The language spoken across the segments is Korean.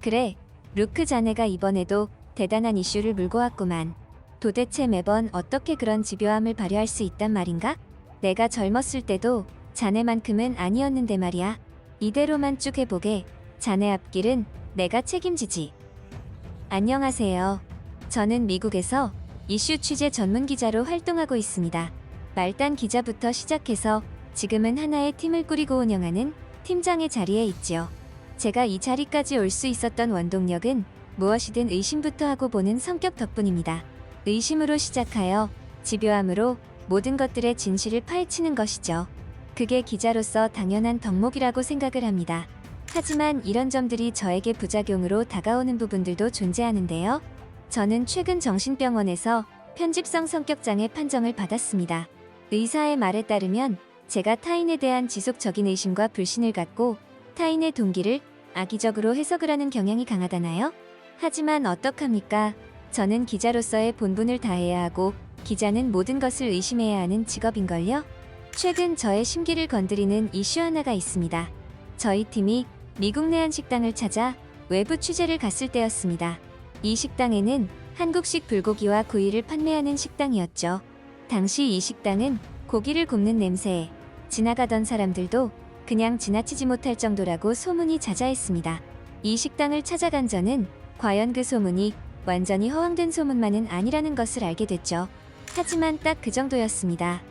그래, 루크 자네가 이번에도 대단한 이슈를 물고 왔구만. 도대체 매번 어떻게 그런 집요함을 발휘할 수 있단 말인가? 내가 젊었을 때도 자네만큼은 아니었는데 말이야. 이대로만 쭉 해보게. 자네 앞길은 내가 책임지지. 안녕하세요. 저는 미국에서 이슈 취재 전문 기자로 활동하고 있습니다. 말단 기자부터 시작해서 지금은 하나의 팀을 꾸리고 운영하는 팀장의 자리에 있지요. 제가 이 자리까지 올 수 있었던 원동력은 무엇이든 의심부터 하고 보는 성격 덕분입니다. 의심으로 시작하여 집요함으로 모든 것들의 진실을 파헤치는 것이죠. 그게 기자로서 당연한 덕목이라고 생각을 합니다. 하지만 이런 점들이 저에게 부작용으로 다가오는 부분들도 존재하는데요. 저는 최근 정신병원에서 편집성 성격장애 판정을 받았습니다. 의사의 말에 따르면 제가 타인에 대한 지속적인 의심과 불신을 갖고 타인의 동기를 악의적으로 해석을 하는 경향이 강하다나요? 하지만 어떡합니까? 저는 기자로서의 본분을 다해야 하고 기자는 모든 것을 의심해야 하는 직업인걸요? 최근 저의 심기를 건드리는 이슈 하나가 있습니다. 저희 팀이 미국 내 한 식당을 찾아 외부 취재를 갔을 때였습니다. 이 식당에는 한국식 불고기와 구이를 판매하는 식당이었죠. 당시 이 식당은 고기를 굽는 냄새에 지나가던 사람들도 그냥 지나치지 못할 정도라고 소문이 자자했습니다. 이 식당을 찾아간 저는 과연 그 소문이 완전히 허황된 소문만은 아니라는 것을 알게 됐죠. 하지만 딱 그 정도였습니다.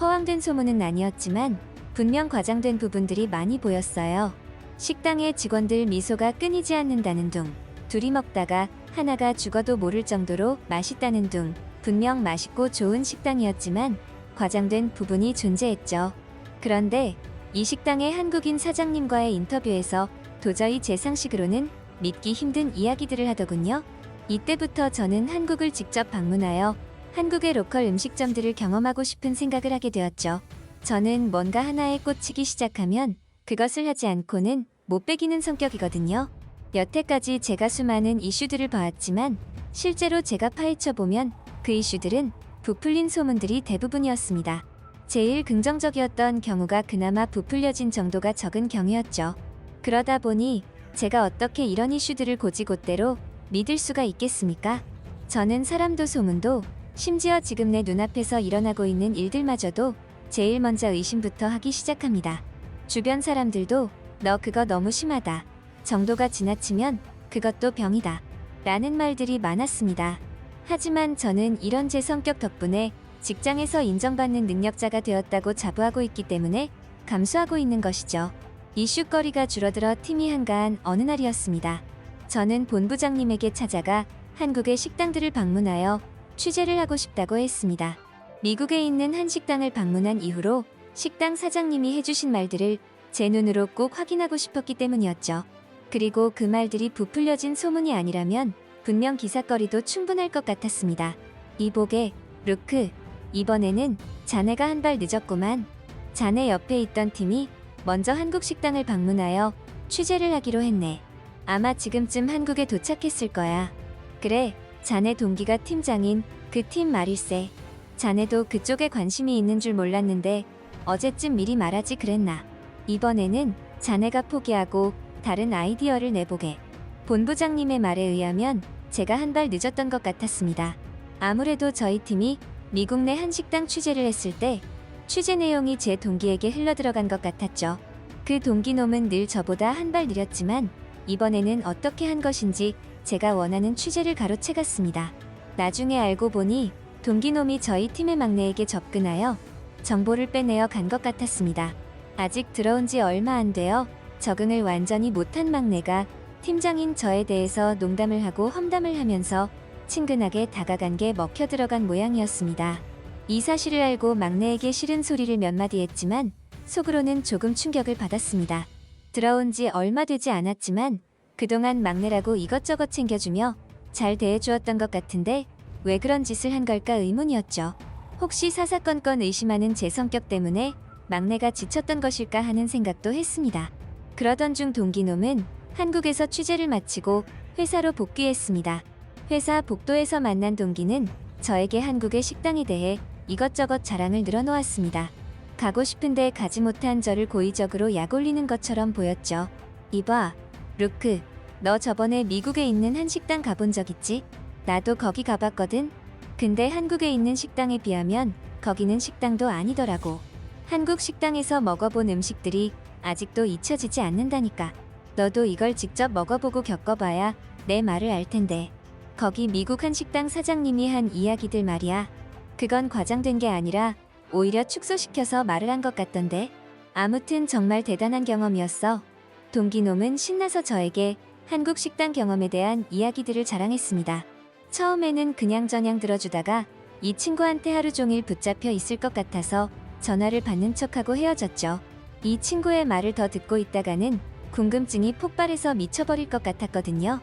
허황된 소문은 아니었지만 분명 과장된 부분들이 많이 보였어요. 식당의 직원들 미소가 끊이지 않는다는 둥, 둘이 먹다가 하나가 죽어도 모를 정도로 맛있다는 둥, 분명 맛있고 좋은 식당이었지만 과장된 부분이 존재했죠. 그런데 이 식당의 한국인 사장님과의 인터뷰에서 도저히 제 상식으로는 믿기 힘든 이야기들을 하더군요. 이때부터 저는 한국을 직접 방문하여 한국의 로컬 음식점들을 경험하고 싶은 생각을 하게 되었죠. 저는 뭔가 하나에 꽂히기 시작하면 그것을 하지 않고는 못 빼기는 성격이거든요. 여태까지 제가 수많은 이슈들을 봐왔지만 실제로 제가 파헤쳐 보면 그 이슈들은 부풀린 소문들이 대부분이었습니다. 제일 긍정적이었던 경우가 그나마 부풀려진 정도가 적은 경우였죠. 그러다 보니 제가 어떻게 이런 이슈들을 고지곳대로 믿을 수가 있겠습니까? 저는 사람도 소문도 심지어 지금 내 눈앞에서 일어나고 있는 일들마저도 제일 먼저 의심부터 하기 시작합니다. 주변 사람들도 너 그거 너무 심하다. 정도가 지나치면 그것도 병이다. 라는 말들이 많았습니다. 하지만 저는 이런 제 성격 덕분에 직장에서 인정받는 능력자가 되었다고 자부하고 있기 때문에 감수하고 있는 것이죠. 이슈거리가 줄어들어 팀이 한가한 어느 날이었습니다. 저는 본부장님에게 찾아가 한국의 식당들을 방문하여 취재를 하고 싶다고 했습니다. 미국에 있는 한 식당을 방문한 이후로 식당 사장님이 해주신 말들을 제 눈으로 꼭 확인하고 싶었기 때문이었죠. 그리고 그 말들이 부풀려진 소문이 아니라면 분명 기사거리도 충분할 것 같았습니다. 이보게, 루크, 이번에는 자네가 한 발 늦었구만. 자네 옆에 있던 팀이 먼저 한국 식당을 방문하여 취재를 하기로 했네. 아마 지금쯤 한국에 도착했을 거야. 그래, 자네 동기가 팀장인 그 팀 말일세. 자네도 그쪽에 관심이 있는 줄 몰랐는데 어제쯤 미리 말하지 그랬나. 이번에는 자네가 포기하고 다른 아이디어를 내보게. 본부장님의 말에 의하면 제가 한 발 늦었던 것 같았습니다. 아무래도 저희 팀이 미국 내 한 식당 취재를 했을 때 취재 내용이 제 동기에게 흘러들어간 것 같았죠. 그 동기놈은 늘 저보다 한 발 느렸지만 이번에는 어떻게 한 것인지 제가 원하는 취재를 가로채갔습니다. 나중에 알고 보니 동기놈이 저희 팀의 막내에게 접근하여 정보를 빼내어 간 것 같았습니다. 아직 들어온 지 얼마 안 되어 적응을 완전히 못한 막내가 팀장인 저에 대해서 농담을 하고 험담을 하면서 친근하게 다가간 게 먹혀 들어간 모양이었습니다. 이 사실을 알고 막내에게 싫은 소리를 몇 마디 했지만 속으로는 조금 충격을 받았습니다. 들어온 지 얼마 되지 않았지만 그동안 막내라고 이것저것 챙겨주며 잘 대해주었던 것 같은데 왜 그런 짓을 한 걸까 의문이었죠. 혹시 사사건건 의심하는 제 성격 때문에 막내가 지쳤던 것일까 하는 생각도 했습니다. 그러던 중 동기놈은 한국에서 취재를 마치고 회사로 복귀했습니다. 회사 복도에서 만난 동기는 저에게 한국의 식당에 대해 이것저것 자랑을 늘어놓았습니다. 가고 싶은데 가지 못한 저를 고의적으로 약 올리는 것처럼 보였죠. 이봐, 루크, 너 저번에 미국에 있는 한 식당 가본 적 있지? 나도 거기 가봤거든. 근데 한국에 있는 식당에 비하면 거기는 식당도 아니더라고. 한국 식당에서 먹어본 음식들이 아직도 잊혀지지 않는다니까. 너도 이걸 직접 먹어보고 겪어봐야 내 말을 알 텐데. 거기 미국 한 식당 사장님이 한 이야기들 말이야. 그건 과장된 게 아니라 오히려 축소시켜서 말을 한 것 같던데. 아무튼 정말 대단한 경험이었어. 동기놈은 신나서 저에게 한국 식당 경험에 대한 이야기들을 자랑했습니다. 처음에는 그냥 저냥 들어주다가 이 친구한테 하루 종일 붙잡혀 있을 것 같아서 전화를 받는 척하고 헤어졌죠. 이 친구의 말을 더 듣고 있다가는 궁금증이 폭발해서 미쳐버릴 것 같았거든요.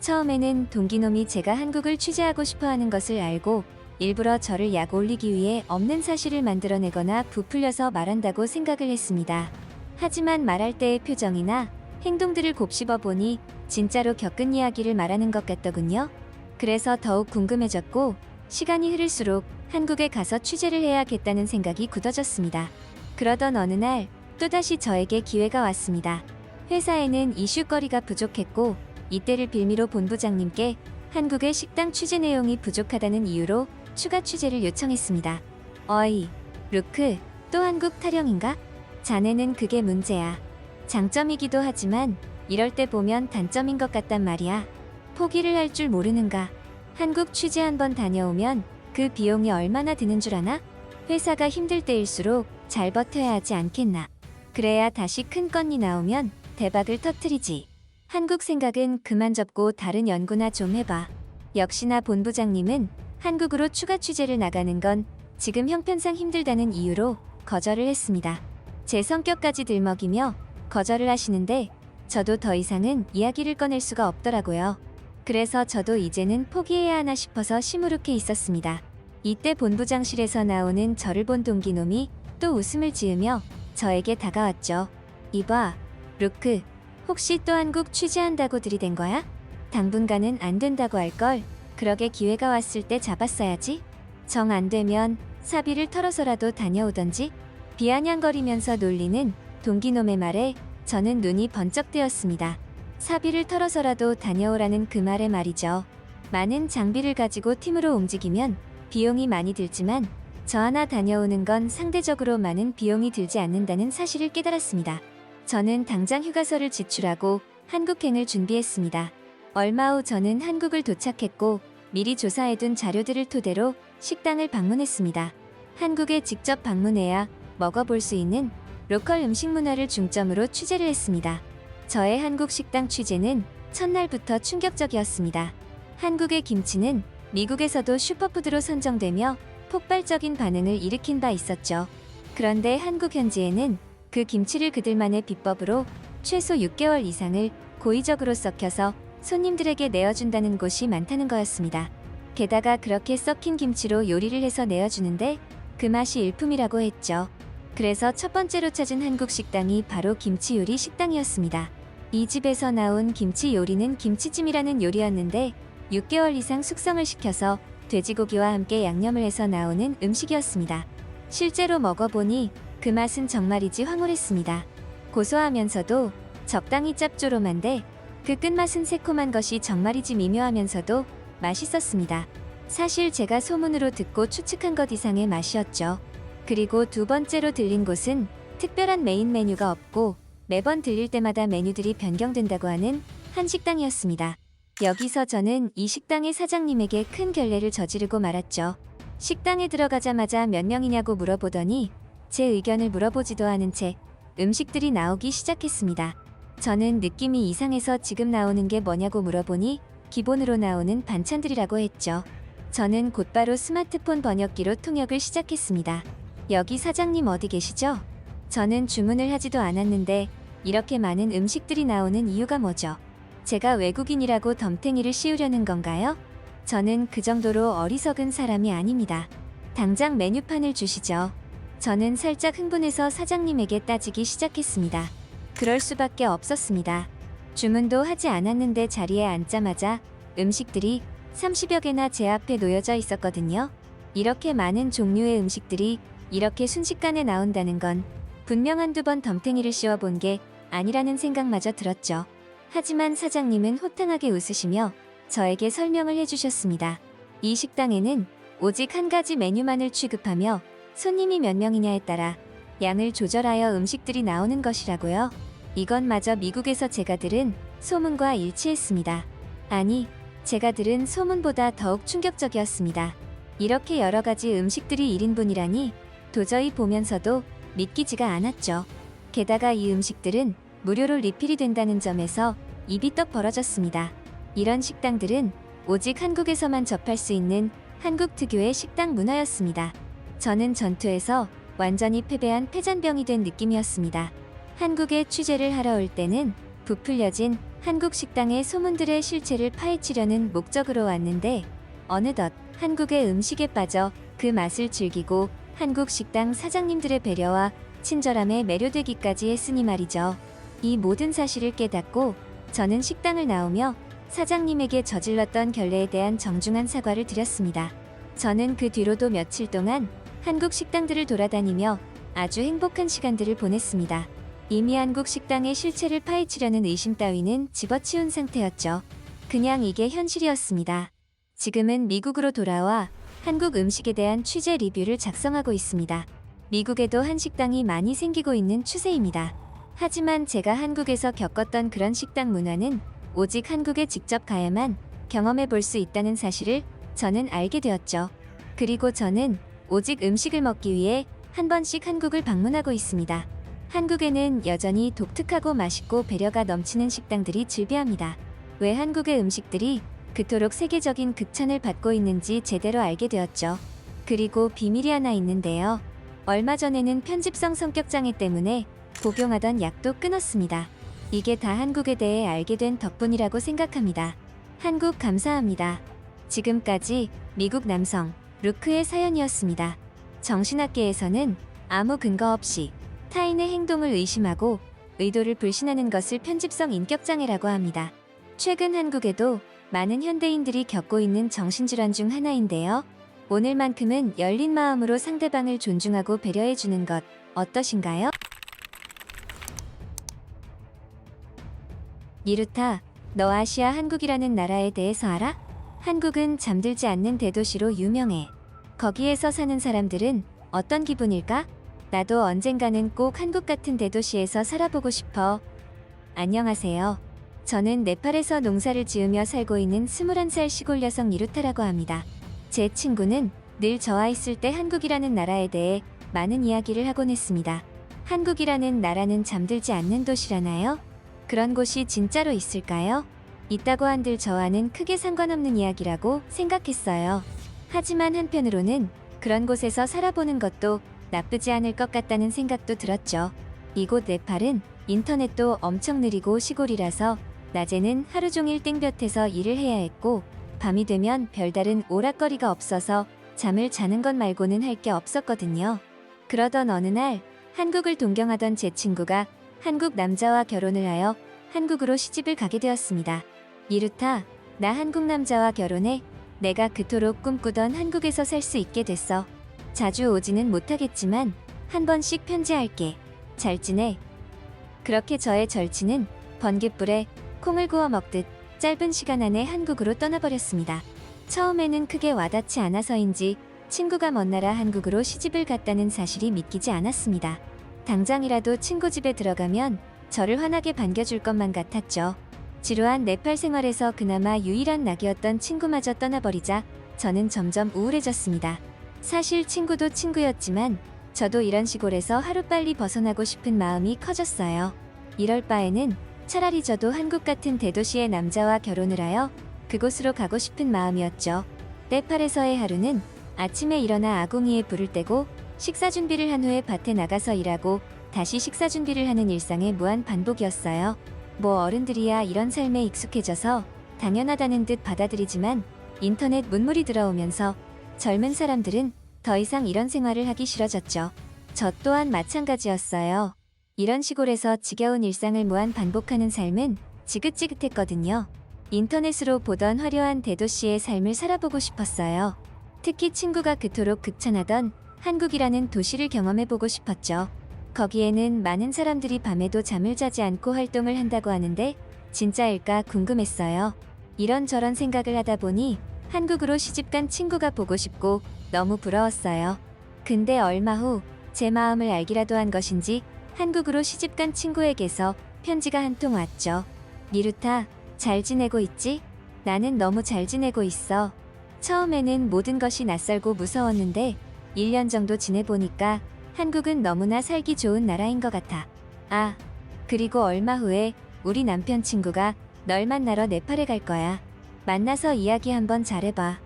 처음에는 동기놈이 제가 한국을 취재하고 싶어 하는 것을 알고 일부러 저를 약 올리기 위해 없는 사실을 만들어내거나 부풀려서 말한다고 생각을 했습니다. 하지만 말할 때의 표정이나 행동들을 곱씹어 보니 진짜로 겪은 이야기를 말하는 것 같더군요. 그래서 더욱 궁금해졌고 시간이 흐를수록 한국에 가서 취재를 해야겠다는 생각이 굳어졌습니다. 그러던 어느 날 또다시 저에게 기회가 왔습니다. 회사에는 이슈거리가 부족했고 이때를 빌미로 본부장님께 한국의 식당 취재 내용이 부족하다는 이유로 추가 취재를 요청했습니다. 어이, 루크, 또 한국 타령인가? 자네는 그게 문제야. 장점이기도 하지만 이럴 때 보면 단점인 것 같단 말이야. 포기를 할 줄 모르는가? 한국 취재 한번 다녀오면 그 비용이 얼마나 드는 줄 아나? 회사가 힘들 때일수록 잘 버텨야 하지 않겠나? 그래야 다시 큰 건이 나오면 대박을 터트리지. 한국 생각은 그만 접고 다른 연구나 좀 해봐. 역시나 본부장님은 한국으로 추가 취재를 나가는 건 지금 형편상 힘들다는 이유로 거절을 했습니다. 제 성격까지 들먹이며 거절을 하시는데 저도 더 이상은 이야기를 꺼낼 수가 없더라고요. 그래서 저도 이제는 포기해야 하나 싶어서 시무룩해 있었습니다. 이때 본부장실에서 나오는 저를 본 동기놈이 또 웃음을 지으며 저에게 다가왔죠. 이봐, 루크, 혹시 또 한국 취재한다고 들이댄 거야? 당분간은 안 된다고 할 걸. 그러게 기회가 왔을 때 잡았어야지. 정 안 되면 사비를 털어서라도 다녀오던지. 비아냥거리면서 놀리는 동기놈의 말에 저는 눈이 번쩍 뜨였습니다. 사비를 털어서라도 다녀오라는 그 말의 말이죠. 많은 장비를 가지고 팀으로 움직이면 비용이 많이 들지만 저 하나 다녀오는 건 상대적으로 많은 비용이 들지 않는다는 사실을 깨달았습니다. 저는 당장 휴가서를 지출하고 한국행을 준비했습니다. 얼마 후 저는 한국을 도착했고 미리 조사해둔 자료들을 토대로 식당을 방문했습니다. 한국에 직접 방문해야 먹어볼 수 있는 로컬 음식 문화를 중점으로 취재를 했습니다. 저의 한국 식당 취재는 첫날부터 충격적이었습니다. 한국의 김치는 미국에서도 슈퍼푸드로 선정되며 폭발적인 반응을 일으킨 바 있었죠. 그런데 한국 현지에는 그 김치를 그들만의 비법으로 최소 6개월 이상을 고의적으로 썩혀서 손님들에게 내어준다는 곳이 많다는 거였습니다. 게다가 그렇게 썩힌 김치로 요리를 해서 내어주는데 그 맛이 일품이라고 했죠. 그래서 첫 번째로 찾은 한국 식당이 바로 김치 요리 식당이었습니다. 이 집에서 나온 김치 요리는 김치찜이라는 요리였는데 6개월 이상 숙성을 시켜서 돼지고기와 함께 양념을 해서 나오는 음식이었습니다. 실제로 먹어보니 그 맛은 정말이지 황홀했습니다. 고소하면서도 적당히 짭조름한데 그 끝맛은 새콤한 것이 정말이지 미묘하면서도 맛있었습니다. 사실 제가 소문으로 듣고 추측한 것 이상의 맛이었죠. 그리고 두 번째로 들린 곳은 특별한 메인 메뉴가 없고 매번 들릴 때마다 메뉴들이 변경된다고 하는 한 식당이었습니다. 여기서 저는 이 식당의 사장님에게 큰 결례를 저지르고 말았죠. 식당에 들어가자마자 몇 명이냐고 물어보더니 제 의견을 물어보지도 않은 채 음식들이 나오기 시작했습니다. 저는 느낌이 이상해서 지금 나오는 게 뭐냐고 물어보니 기본으로 나오는 반찬들이라고 했죠. 저는 곧바로 스마트폰 번역기로 통역을 시작했습니다. 여기 사장님 어디 계시죠? 저는 주문을 하지도 않았는데 이렇게 많은 음식들이 나오는 이유가 뭐죠? 제가 외국인이라고 덤탱이를 씌우려는 건가요? 저는 그 정도로 어리석은 사람이 아닙니다. 당장 메뉴판을 주시죠. 저는 살짝 흥분해서 사장님에게 따지기 시작했습니다. 그럴 수밖에 없었습니다. 주문도 하지 않았는데 자리에 앉자마자 음식들이 30여 개나 제 앞에 놓여져 있었거든요. 이렇게 많은 종류의 음식들이 이렇게 순식간에 나온다는 건 분명 한두 번 덤탱이를 씌워본 게 아니라는 생각마저 들었죠. 하지만 사장님은 호탕하게 웃으시며 저에게 설명을 해주셨습니다. 이 식당에는 오직 한 가지 메뉴만을 취급하며 손님이 몇 명이냐에 따라 양을 조절하여 음식들이 나오는 것이라고요. 이것마저 미국에서 제가 들은 소문과 일치했습니다. 아니, 제가 들은 소문보다 더욱 충격적이었습니다. 이렇게 여러 가지 음식들이 1인분이라니 도저히 보면서도 믿기지가 않았죠. 게다가 이 음식들은 무료로 리필이 된다는 점에서 입이 떡 벌어졌습니다. 이런 식당들은 오직 한국에서만 접할 수 있는 한국 특유의 식당 문화였습니다. 저는 전투에서 완전히 패배한 패잔병이 된 느낌이었습니다. 한국에 취재를 하러 올 때는 부풀려진 한국 식당의 소문들의 실체를 파헤치려는 목적으로 왔는데 어느덧 한국의 음식에 빠져 그 맛을 즐기고 한국 식당 사장님들의 배려와 친절함에 매료되기까지 했으니 말이죠. 이 모든 사실을 깨닫고 저는 식당을 나오며 사장님에게 저질렀던 결례에 대한 정중한 사과를 드렸습니다. 저는 그 뒤로도 며칠 동안 한국 식당들을 돌아다니며 아주 행복한 시간들을 보냈습니다. 이미 한국 식당의 실체를 파헤치려는 의심 따위는 집어치운 상태였죠. 그냥 이게 현실이었습니다. 지금은 미국으로 돌아와 한국 음식에 대한 취재 리뷰를 작성하고 있습니다. 미국에도 한식당이 많이 생기고 있는 추세입니다. 하지만 제가 한국에서 겪었던 그런 식당 문화는 오직 한국에 직접 가야만 경험해 볼 수 있다는 사실을 저는 알게 되었죠. 그리고 저는 오직 음식을 먹기 위해 한 번씩 한국을 방문하고 있습니다. 한국에는 여전히 독특하고 맛있고 배려가 넘치는 식당들이 즐비합니다. 왜 한국의 음식들이 그토록 세계적인 극찬을 받고 있는지 제대로 알게 되었죠. 그리고 비밀이 하나 있는데요. 얼마 전에는 편집성 성격 장애 때문에 복용하던 약도 끊었습니다. 이게 다 한국에 대해 알게 된 덕분이라고 생각합니다. 한국 감사합니다. 지금까지 미국 남성 루크의 사연이었습니다. 정신학계에서는 아무 근거 없이 타인의 행동을 의심하고 의도를 불신하는 것을 편집성 인격장애라고 합니다. 최근 한국에도 많은 현대인들이 겪고 있는 정신질환 중 하나인데요. 오늘만큼은 열린 마음으로 상대방을 존중하고 배려해주는 것 어떠신가요? 니루타, 너 아시아 한국이라는 나라에 대해서 알아? 한국은 잠들지 않는 대도시로 유명해. 거기에서 사는 사람들은 어떤 기분일까? 나도 언젠가는 꼭 한국 같은 대도시에서 살아보고 싶어. 안녕하세요. 저는 네팔에서 농사를 지으며 살고 있는 21살 시골 여성 이루타라고 합니다. 제 친구는 늘 저와 있을 때 한국이라는 나라에 대해 많은 이야기를 하곤 했습니다. 한국이라는 나라는 잠들지 않는 도시라나요? 그런 곳이 진짜로 있을까요? 있다고 한들 저와는 크게 상관없는 이야기라고 생각했어요. 하지만 한편으로는 그런 곳에서 살아보는 것도 나쁘지 않을 것 같다는 생각도 들었죠. 이곳 네팔은 인터넷도 엄청 느리고 시골이라서 낮에는 하루 종일 땡볕에서 일을 해야 했고 밤이 되면 별다른 오락거리가 없어서 잠을 자는 것 말고는 할 게 없었거든요. 그러던 어느 날 한국을 동경하던 제 친구가 한국 남자와 결혼을 하여 한국으로 시집을 가게 되었습니다. 이루타, 나 한국 남자와 결혼해 내가 그토록 꿈꾸던 한국에서 살 수 있게 됐어. 자주 오지는 못하겠지만 한 번씩 편지할게. 잘 지내. 그렇게 저의 절친은 번갯불에 콩을 구워 먹듯 짧은 시간 안에 한국으로 떠나버렸습니다. 처음에는 크게 와닿지 않아서인지 친구가 먼 나라 한국으로 시집을 갔다는 사실이 믿기지 않았습니다. 당장이라도 친구 집에 들어가면 저를 환하게 반겨줄 것만 같았죠. 지루한 네팔 생활에서 그나마 유일한 낙이었던 친구마저 떠나버리자 저는 점점 우울해졌습니다. 사실 친구도 친구였지만 저도 이런 시골에서 하루빨리 벗어나고 싶은 마음이 커졌어요. 이럴 바에는 차라리 저도 한국 같은 대도시의 남자와 결혼을 하여 그곳으로 가고 싶은 마음이었죠. 네팔에서의 하루는 아침에 일어나 아궁이에 불을 떼고 식사 준비를 한 후에 밭에 나가서 일하고 다시 식사 준비를 하는 일상의 무한 반복이었어요. 뭐 어른들이야 이런 삶에 익숙해져서 당연하다는 듯 받아들이지만 인터넷 문물이 들어오면서 젊은 사람들은 더 이상 이런 생활을 하기 싫어졌죠. 저 또한 마찬가지였어요. 이런 시골에서 지겨운 일상을 무한 반복하는 삶은 지긋지긋했거든요. 인터넷으로 보던 화려한 대도시의 삶을 살아보고 싶었어요. 특히 친구가 그토록 극찬하던 한국이라는 도시를 경험해보고 싶었죠. 거기에는 많은 사람들이 밤에도 잠을 자지 않고 활동을 한다고 하는데 진짜일까 궁금했어요. 이런저런 생각을 하다 보니 한국으로 시집간 친구가 보고 싶고 너무 부러웠어요. 근데 얼마 후 제 마음을 알기라도 한 것인지 한국으로 시집간 친구에게서 편지가 한 통 왔죠. 미루타, 잘 지내고 있지? 나는 너무 잘 지내고 있어. 처음에는 모든 것이 낯설고 무서웠는데 1년 정도 지내보니까 한국은 너무나 살기 좋은 나라인 것 같아. 아, 그리고 얼마 후에 우리 남편 친구가 널 만나러 네팔에 갈 거야. 만나서 이야기 한번 잘해봐.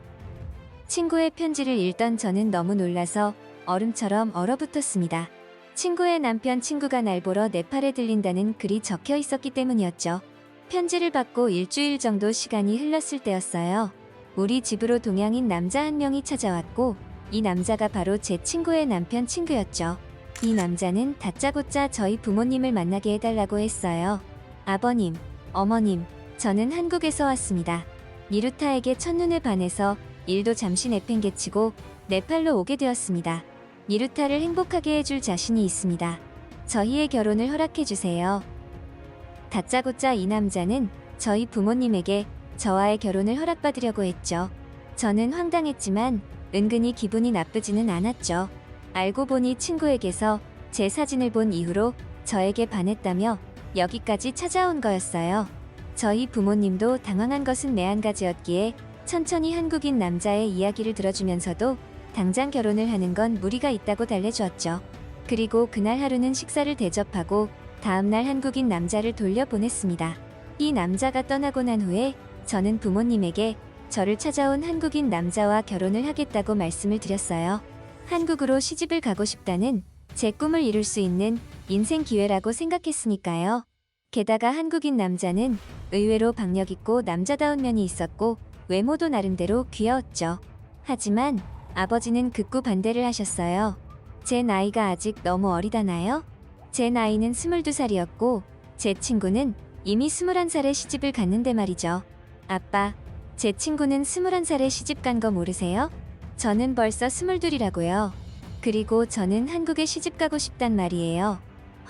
친구의 편지를 읽던 저는 너무 놀라서 얼음처럼 얼어붙었습니다. 친구의 남편 친구가 날 보러 네팔에 들린다는 글이 적혀 있었기 때문이었죠. 편지를 받고 일주일 정도 시간이 흘렀을 때였어요. 우리 집으로 동양인 남자 한 명이 찾아왔고 이 남자가 바로 제 친구의 남편 친구였죠. 이 남자는 다짜고짜 저희 부모님을 만나게 해달라고 했어요. 아버님, 어머님, 저는 한국에서 왔습니다. 미루타에게 첫눈에 반해서 일도 잠시 내팽개치고 네팔로 오게 되었습니다. 미루타를 행복하게 해줄 자신이 있습니다. 저희의 결혼을 허락해 주세요. 다짜고짜 이 남자는 저희 부모님에게 저와의 결혼을 허락받으려고 했죠. 저는 황당했지만 은근히 기분이 나쁘지는 않았죠. 알고 보니 친구에게서 제 사진을 본 이후로 저에게 반했다며 여기까지 찾아온 거였어요. 저희 부모님도 당황한 것은 내한 가지였기에 천천히 한국인 남자의 이야기를 들어주면서도 당장 결혼을 하는 건 무리가 있다고 달래주었죠. 그리고 그날 하루는 식사를 대접하고 다음날 한국인 남자를 돌려보냈습니다. 이 남자가 떠나고 난 후에 저는 부모님에게 저를 찾아온 한국인 남자와 결혼을 하겠다고 말씀을 드렸어요. 한국으로 시집을 가고 싶다는 제 꿈을 이룰 수 있는 인생 기회라고 생각했으니까요. 게다가 한국인 남자는 의외로 박력 있고 남자다운 면이 있었고 외모도 나름대로 귀여웠죠. 하지만 아버지는 극구 반대를 하셨어요. 제 나이가 아직 너무 어리다나요? 제 나이는 22살이었고 제 친구는 이미 21살에 시집을 갔는데 말이죠. 아빠, 제 친구는 21살에 시집 간 거 모르세요? 저는 벌써 22이라고요. 그리고 저는 한국에 시집 가고 싶단 말이에요.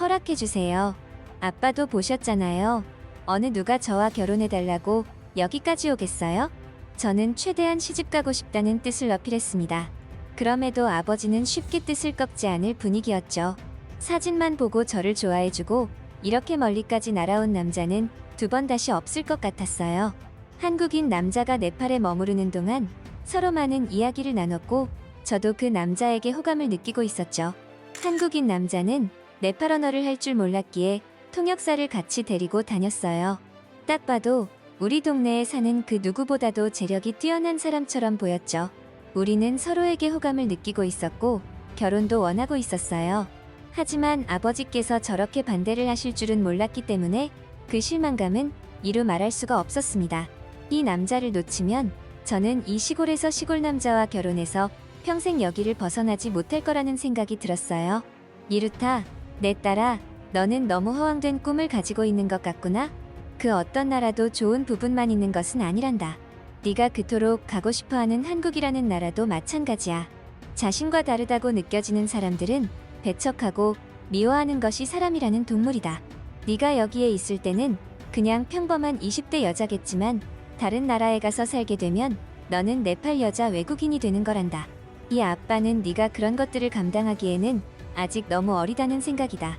허락해 주세요. 아빠도 보셨잖아요. 어느 누가 저와 결혼해 달라고 여기까지 오겠어요? 저는 최대한 시집 가고 싶다는 뜻을 어필했습니다. 그럼에도 아버지는 쉽게 뜻을 꺾지 않을 분위기였죠. 사진만 보고 저를 좋아해주고 이렇게 멀리까지 날아온 남자는 두 번 다시 없을 것 같았어요. 한국인 남자가 네팔에 머무르는 동안 서로 많은 이야기를 나눴고 저도 그 남자에게 호감을 느끼고 있었죠. 한국인 남자는 네팔 언어를 할 줄 몰랐기에 통역사를 같이 데리고 다녔어요. 딱 봐도 우리 동네에 사는 그 누구보다도 재력이 뛰어난 사람처럼 보였죠. 우리는 서로에게 호감을 느끼고 있었고 결혼도 원하고 있었어요. 하지만 아버지께서 저렇게 반대를 하실 줄은 몰랐기 때문에 그 실망감은 이루 말할 수가 없었습니다. 이 남자를 놓치면 저는 이 시골에서 시골 남자와 결혼해서 평생 여기를 벗어나지 못할 거라는 생각이 들었어요. 미루타, 내 딸아, 너는 너무 허황된 꿈을 가지고 있는 것 같구나. 그 어떤 나라도 좋은 부분만 있는 것은 아니란다. 네가 그토록 가고 싶어하는 한국이라는 나라도 마찬가지야. 자신과 다르다고 느껴지는 사람들은 배척하고 미워하는 것이 사람이라는 동물이다. 네가 여기에 있을 때는 그냥 평범한 20대 여자겠지만 다른 나라에 가서 살게 되면 너는 네팔 여자 외국인이 되는 거란다. 이 아빠는 네가 그런 것들을 감당하기에는 아직 너무 어리다는 생각이다.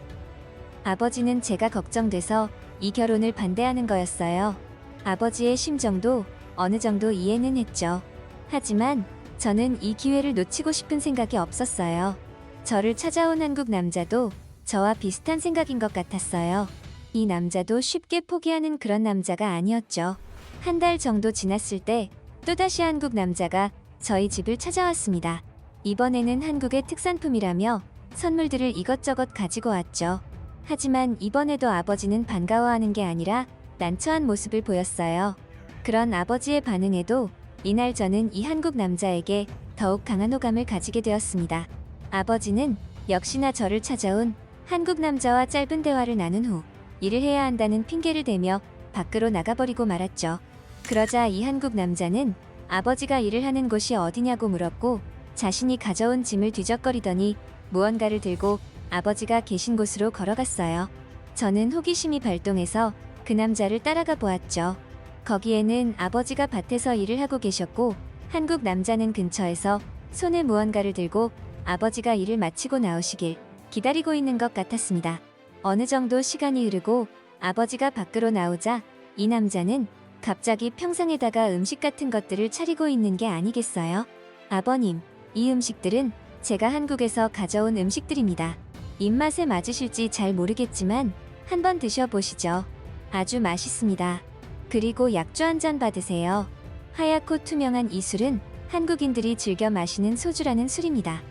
아버지는 제가 걱정돼서 이 결혼을 반대하는 거였어요. 아버지의 심정도 어느 정도 이해는 했죠. 하지만 저는 이 기회를 놓치고 싶은 생각이 없었어요. 저를 찾아온 한국 남자도 저와 비슷한 생각인 것 같았어요. 이 남자도 쉽게 포기하는 그런 남자가 아니었죠. 한 달 정도 지났을 때 또다시 한국 남자가 저희 집을 찾아왔습니다. 이번에는 한국의 특산품이라며 선물들을 이것저것 가지고 왔죠. 하지만 이번에도 아버지는 반가워하는 게 아니라 난처한 모습을 보였어요. 그런 아버지의 반응에도 이날 저는 이 한국 남자에게 더욱 강한 호감을 가지게 되었습니다. 아버지는 역시나 저를 찾아온 한국 남자와 짧은 대화를 나눈 후 일을 해야 한다는 핑계를 대며 밖으로 나가버리고 말았죠. 그러자 이 한국 남자는 아버지가 일을 하는 곳이 어디냐고 물었고 자신이 가져온 짐을 뒤적거리더니 무언가를 들고 아버지가 계신 곳으로 걸어갔어요. 저는 호기심이 발동해서 그 남자를 따라가 보았죠. 거기에는 아버지가 밭에서 일을 하고 계셨고 한국 남자는 근처에서 손에 무언가를 들고 아버지가 일을 마치고 나오시길 기다리고 있는 것 같았습니다. 어느 정도 시간이 흐르고 아버지가 밖으로 나오자 이 남자는 갑자기 평상에다가 음식 같은 것들을 차리고 있는 게 아니겠어요? 아버님, 이 음식들은 제가 한국에서 가져온 음식들입니다. 입맛에 맞으실지 잘 모르겠지만 한번 드셔보시죠. 아주 맛있습니다. 그리고 약주 한 잔 받으세요. 하얗고 투명한 이 술은 한국인들이 즐겨 마시는 소주라는 술입니다.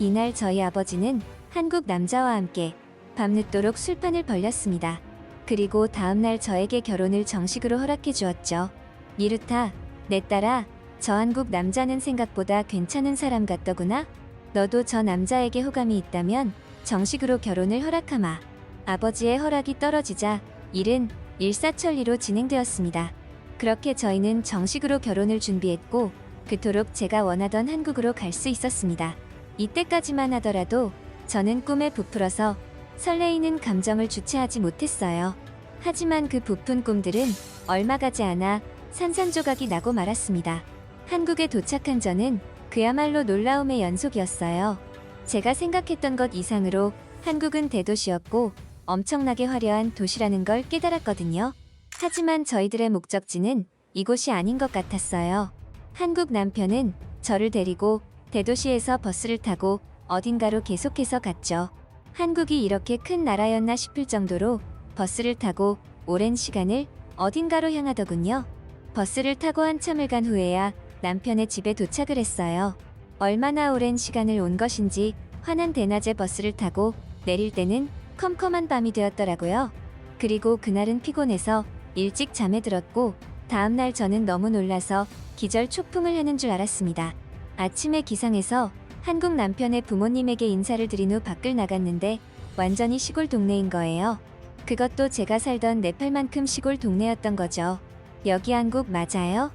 이날 저희 아버지는 한국 남자와 함께 밤늦도록 술판을 벌렸습니다. 그리고 다음날 저에게 결혼을 정식으로 허락해 주었죠. 미루타, 내 딸아, 저 한국 남자는 생각보다 괜찮은 사람 같더구나. 너도 저 남자에게 호감이 있다면 정식으로 결혼을 허락하마. 아버지의 허락이 떨어지자 일은 일사천리로 진행되었습니다. 그렇게 저희는 정식으로 결혼을 준비했고 그토록 제가 원하던 한국으로 갈 수 있었습니다. 이때까지만 하더라도 저는 꿈에 부풀어서 설레이는 감정을 주체하지 못했어요. 하지만 그 부푼 꿈들은 얼마 가지 않아 산산조각이 나고 말았습니다. 한국에 도착한 저는 그야말로 놀라움의 연속이었어요. 제가 생각했던 것 이상으로 한국은 대도시였고 엄청나게 화려한 도시라는 걸 깨달았거든요. 하지만 저희들의 목적지는 이곳이 아닌 것 같았어요. 한국 남편은 저를 데리고 대도시에서 버스를 타고 어딘가로 계속해서 갔죠. 한국이 이렇게 큰 나라였나 싶을 정도로 버스를 타고 오랜 시간을 어딘가로 향하더군요. 버스를 타고 한참을 간 후에야 남편의 집에 도착을 했어요. 얼마나 오랜 시간을 온 것인지 환한 대낮에 버스를 타고 내릴 때는 컴컴한 밤이 되었더라고요. 그리고 그날은 피곤해서 일찍 잠에 들었고 다음날 저는 너무 놀라서 기절 초풍을 하는 줄 알았습니다. 아침에 기상해서 한국 남편의 부모님에게 인사를 드린 후 밖을 나갔는데 완전히 시골 동네인 거예요. 그것도 제가 살던 네팔만큼 시골 동네였던 거죠. 여기 한국 맞아요?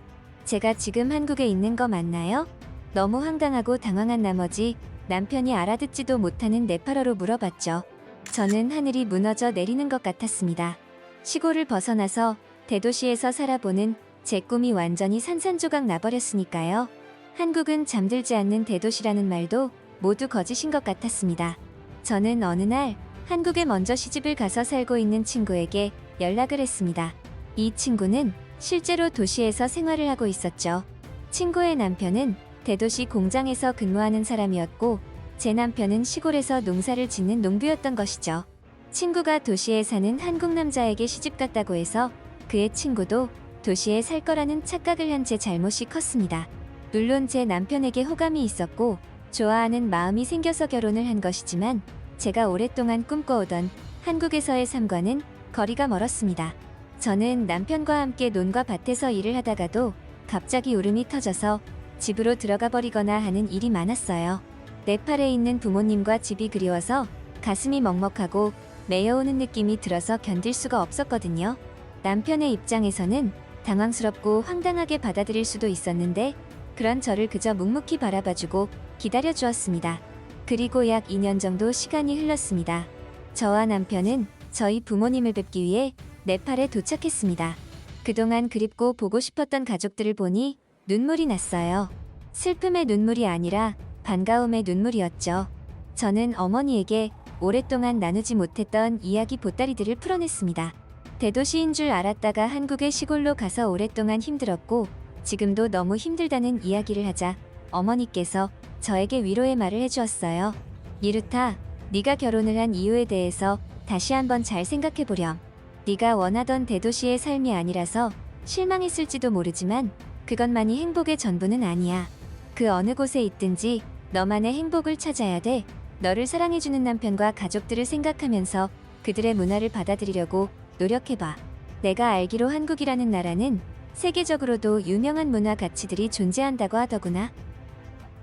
제가 지금 한국에 있는 거 맞나요? 너무 황당하고 당황한 나머지 남편이 알아듣지도 못하는 네팔어로 물어봤죠. 저는 하늘이 무너져 내리는 것 같았습니다. 시골을 벗어나서 대도시에서 살아보는 제 꿈이 완전히 산산조각 나버렸으니까요. 한국은 잠들지 않는 대도시라는 말도 모두 거짓인 것 같았습니다. 저는 어느 날 한국에 먼저 시집을 가서 살고 있는 친구에게 연락을 했습니다. 이 친구는 실제로 도시에서 생활을 하고 있었죠. 친구의 남편은 대도시 공장에서 근무하는 사람이었고 제 남편은 시골에서 농사를 짓는 농부였던 것이죠. 친구가 도시에 사는 한국 남자에게 시집 갔다고 해서 그의 친구도 도시에 살 거라는 착각을 한 제 잘못이 컸습니다. 물론 제 남편에게 호감이 있었고 좋아하는 마음이 생겨서 결혼을 한 것이지만 제가 오랫동안 꿈꿔오던 한국에서의 삶과는 거리가 멀었습니다. 저는 남편과 함께 논과 밭에서 일을 하다가도 갑자기 울음이 터져서 집으로 들어가 버리거나 하는 일이 많았어요. 네팔에 있는 부모님과 집이 그리워서 가슴이 먹먹하고 매여오는 느낌이 들어서 견딜 수가 없었거든요. 남편의 입장에서는 당황스럽고 황당하게 받아들일 수도 있었는데 그런 저를 그저 묵묵히 바라봐주고 기다려 주었습니다. 그리고 약 2년 정도 시간이 흘렀습니다. 저와 남편은 저희 부모님을 뵙기 위해 네팔에 도착했습니다. 그동안 그립고 보고 싶었던 가족들을 보니 눈물이 났어요. 슬픔의 눈물이 아니라 반가움의 눈물이었죠. 저는 어머니에게 오랫동안 나누지 못했던 이야기 보따리들을 풀어냈습니다. 대도시인 줄 알았다가 한국의 시골로 가서 오랫동안 힘들었고 지금도 너무 힘들다는 이야기를 하자 어머니께서 저에게 위로의 말을 해주었어요. 미루타, 네가 결혼을 한 이유에 대해서 다시 한번 잘 생각해 보렴. 네가 원하던 대도시의 삶이 아니라서 실망했을지도 모르지만 그것만이 행복의 전부는 아니야. 그 어느 곳에 있든지 너만의 행복을 찾아야 돼. 너를 사랑해주는 남편과 가족들을 생각하면서 그들의 문화를 받아들이려고 노력해봐. 내가 알기로 한국이라는 나라는 세계적으로도 유명한 문화 가치들이 존재한다고 하더구나.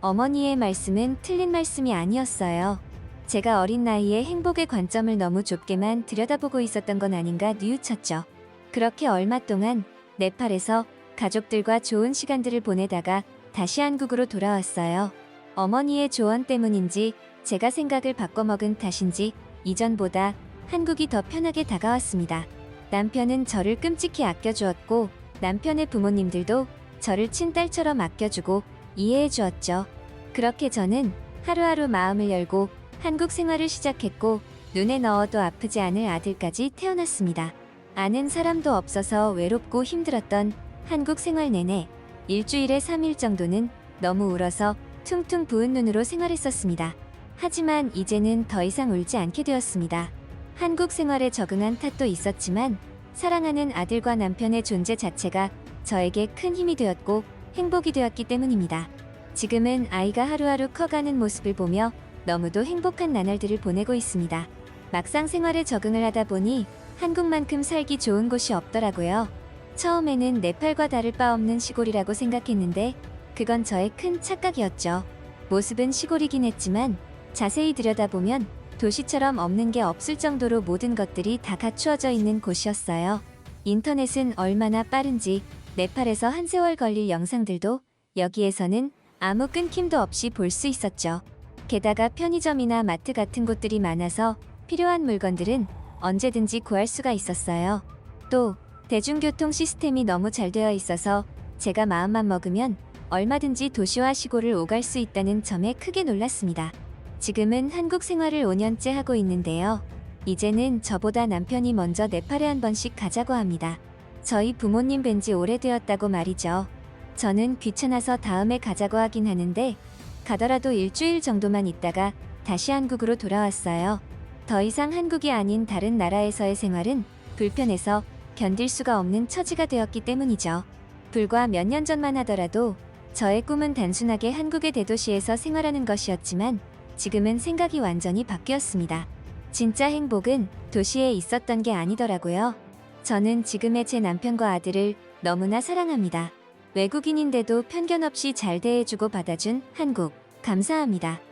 어머니의 말씀은 틀린 말씀이 아니었어요. 제가 어린 나이에 행복의 관점을 너무 좁게만 들여다보고 있었던 건 아닌가 뉘우쳤죠. 그렇게 얼마 동안 네팔에서 가족들과 좋은 시간들을 보내다가 다시 한국으로 돌아왔어요. 어머니의 조언 때문인지 제가 생각을 바꿔먹은 탓인지 이전보다 한국이 더 편하게 다가왔습니다. 남편은 저를 끔찍히 아껴주었고 남편의 부모님들도 저를 친딸처럼 아껴주고 이해해 주었죠. 그렇게 저는 하루하루 마음을 열고 한국 생활을 시작했고 눈에 넣어도 아프지 않을 아들까지 태어났습니다. 아는 사람도 없어서 외롭고 힘들었던 한국 생활 내내 일주일에 3일 정도는 너무 울어서 퉁퉁 부은 눈으로 생활했었습니다. 하지만 이제는 더 이상 울지 않게 되었습니다. 한국 생활에 적응한 탓도 있었지만 사랑하는 아들과 남편의 존재 자체가 저에게 큰 힘이 되었고 행복이 되었기 때문입니다. 지금은 아이가 하루하루 커가는 모습을 보며 너무도 행복한 나날들을 보내고 있습니다. 막상 생활에 적응을 하다 보니 한국만큼 살기 좋은 곳이 없더라고요. 처음에는 네팔과 다를 바 없는 시골이라고 생각했는데 그건 저의 큰 착각이었죠. 모습은 시골이긴 했지만 자세히 들여다보면 도시처럼 없는 게 없을 정도로 모든 것들이 다 갖추어져 있는 곳이었어요. 인터넷은 얼마나 빠른지 네팔에서 한 세월 걸릴 영상들도 여기에서는 아무 끊김도 없이 볼 수 있었죠. 게다가 편의점이나 마트 같은 곳들이 많아서 필요한 물건들은 언제든지 구할 수가 있었어요. 또 대중교통 시스템이 너무 잘 되어 있어서 제가 마음만 먹으면 얼마든지 도시와 시골을 오갈 수 있다는 점에 크게 놀랐습니다. 지금은 한국 생활을 5년째 하고 있는데요. 이제는 저보다 남편이 먼저 네팔에 한 번씩 가자고 합니다. 저희 부모님 뵌 지 오래되었다고 말이죠. 저는 귀찮아서 다음에 가자고 하긴 하는데 가더라도 일주일 정도만 있다가 다시 한국으로 돌아왔어요. 더 이상 한국이 아닌 다른 나라에서의 생활은 불편해서 견딜 수가 없는 처지가 되었기 때문이죠. 불과 몇 년 전만 하더라도 저의 꿈은 단순하게 한국의 대도시에서 생활하는 것이었지만 지금은 생각이 완전히 바뀌었습니다. 진짜 행복은 도시에 있었던 게 아니더라고요. 저는 지금의 제 남편과 아들을 너무나 사랑합니다. 외국인인데도 편견 없이 잘 대해주고 받아준 한국, 감사합니다.